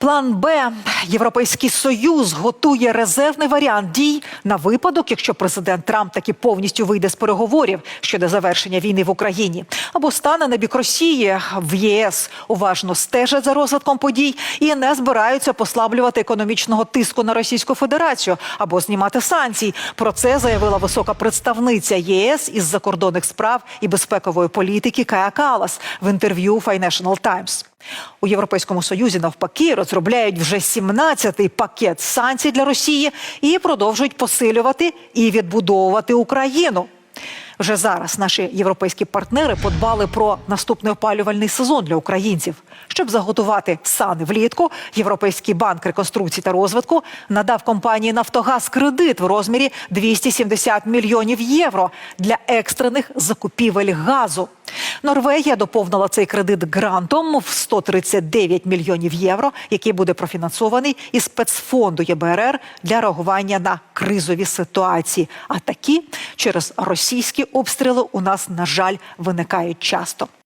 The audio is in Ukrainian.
План Б. Європейський союз готує резервний варіант дій на випадок, якщо президент Трамп таки повністю вийде з переговорів щодо завершення війни в Україні, або стане на бік Росії в ЄС. Уважно стежать за розвитком подій і не збираються послаблювати економічного тиску на Російську Федерацію або знімати санкцій. Про це заявила висока представниця єС із закордонних справ і безпекової політики Кая Калас в інтерв'ю Financial Times. У Європейському Союзі навпаки розробляють вже 17-й пакет санкцій для Росії і продовжують посилювати і відбудовувати Україну. Вже зараз наші європейські партнери подбали про наступний опалювальний сезон для українців. Щоб заготувати сани влітку, Європейський банк реконструкції та розвитку надав компанії Нафтогаз кредит в розмірі 270 мільйонів євро для екстрених закупівель газу. Норвегія доповнила цей кредит грантом в 139 мільйонів євро, який буде профінансований із спецфонду ЄБРР для реагування на кризові ситуації. А такі через російські обстріли у нас, на жаль, виникають часто.